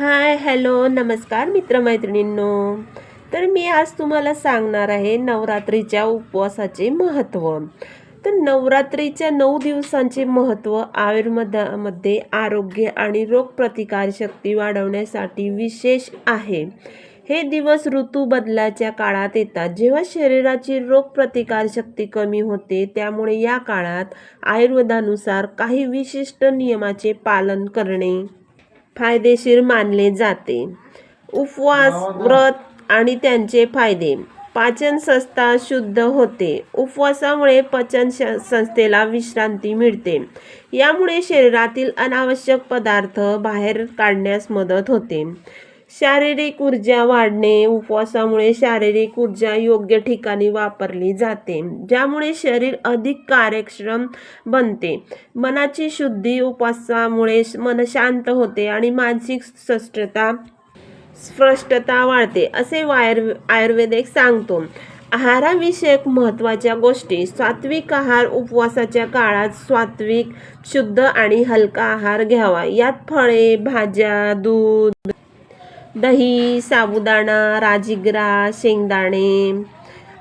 Hi hello नमस्कार मित्रमैत्रिणींनो. तर मी आज तुम्हाला सांगणार आहे नवरात्रीच्या उपवासाचे महत्त्व. तर नवरात्रीच्या नऊ दिवसांचे महत्त्व आयुर्वेदामध्ये आरोग्य आणि रोगप्रतिकारशक्ती वाढवण्यासाठी विशेष आहे. हे दिवस ऋतू बदलाच्या काळात येतात. जेव्हा शरीराची रोगप्रतिकारशक्ती कमी होते त्यामुळे या काळात आयुर्वेदानुसार काही विशिष्ट नियमाचे पालन करणे फायदेशीर मानले जाते. उपवास व्रत आणि त्यांचे फायदे. पाचन संस्था शुद्ध होते. उपवासामुळे पचन संस्थेला विश्रांती मिळते. यामुळे शरीरातील अनावश्यक पदार्थ बाहेर काढण्यास मदत होते. शारीरिक ऊर्जा वाढणे उपवासामुळे शारीरिक ऊर्जा योग्य ठिकाणी वापरली जाते ज्यामुळे शरीर अधिक कार्यक्षम बनते. मनाची शुद्धी उपवासामुळे मन शांत होते आणि मानसिक स्पष्टता स्पष्टता वाढते असे वायर आयुर्वेदिक सांगतो. आहाराविषयक महत्त्वाच्या गोष्टी सात्विक आहार उपवासाच्या काळात सात्विक शुद्ध आणि हलका आहार घ्यावा. यात फळे भाज्या दूध दही साबुदाणा राजिगरा शेंगदाणे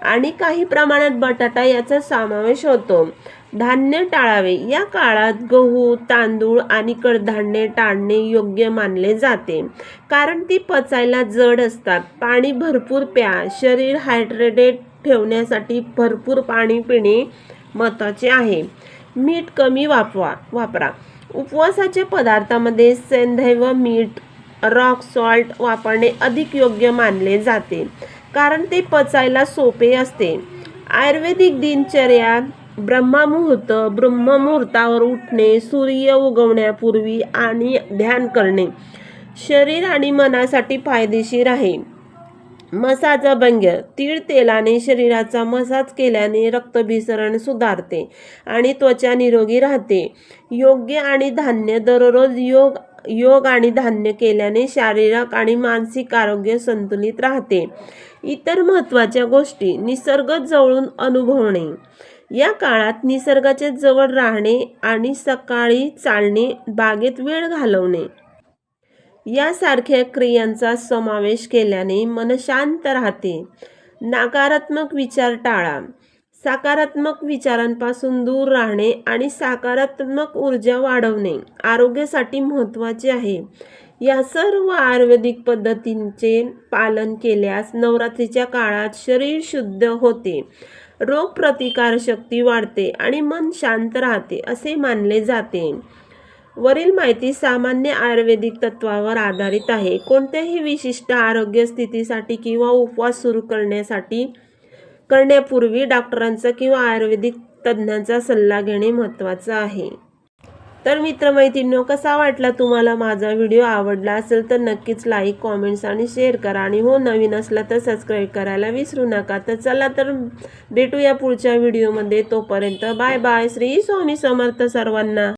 आणि काही प्रमाणात बटाटा याचा समावेश होतो. धान्य टाळावे. या काळात गहू तांदूळ आणि कडधान्ये टाळणे योग्य मानले जाते. कारण ती पचायला जड असतात. पाणी भरपूर प्या. शरीर हायड्रेटेड ठेवण्यासाठी भरपूर पाणी पिणे महत्त्वाचे आहे. मीठ कमी वापवा. वापरा. उपवासाच्या पदार्थामध्ये सेंधैव मीठ रॉक सॉल्ट वापरणे अधिक योग्य मानले जाते कारण ते पचायला सोपे असते. आयुर्वेदिक दिनचर्या ब्रह्ममुहूर्त ब्रह्ममुहूर्तावर उठणे सूर्य उगवण्यापूर्वी आणि ध्यान करणे शरीर आणि मनासाठी फायदेशीर आहे. मसाज भंग्य तीळ तेलाने शरीराचा मसाज केल्याने रक्तभिसरण सुधारते आणि त्वचा निरोगी राहते. योग्य आणि धान्य दररोज योग योग आणि धान्य केल्याने शारीरिक आणि मानसिक आरोग्य संतुलित राहते. इतर महत्त्वाच्या गोष्टी निसर्ग जवळून अनुभवणे. या काळात निसर्गाच्या जवळ राहणे आणि सकाळी चालणे बागेत वेळ घालवणे. यासारख्या क्रियांचा समावेश केल्याने मन शांत राहते. नकारात्मक विचार टाळा. सकारात्मक विचारांपासून दूर राहणे आणि सकारात्मक ऊर्जा वाढवणे आरोग्यासाठी महत्त्वाचे आहे. या सर्व आयुर्वेदिक पद्धतींचे पालन केल्यास नवरात्रीच्या काळात शरीर शुद्ध होते रोगप्रतिकारशक्ती वाढते आणि मन शांत राहते असे मानले जाते. वरील माहिती सामान्य आयुर्वेदिक तत्वावर आधारित आहे. कोणत्याही विशिष्ट आरोग्य स्थितीसाठी किंवा उपवास सुरू करण्यासाठी करण्यापूर्वी डॉक्टरांचा किंवा आयुर्वेदिक तज्ज्ञांचा सल्ला घेणे महत्त्वाचं आहे. तर मित्रमैत्रिणींनो कसा वाटला तुम्हाला माझा व्हिडिओ? आवडला असेल तर नक्कीच लाईक कॉमेंट्स आणि शेअर करा. आणि हो नवीन असला तर सबस्क्राईब करायला विसरू नका. तर चला तर भेटूया पुढच्या व्हिडिओमध्ये. तोपर्यंत बाय बाय. श्री स्वामी समर्थ सर्वांना.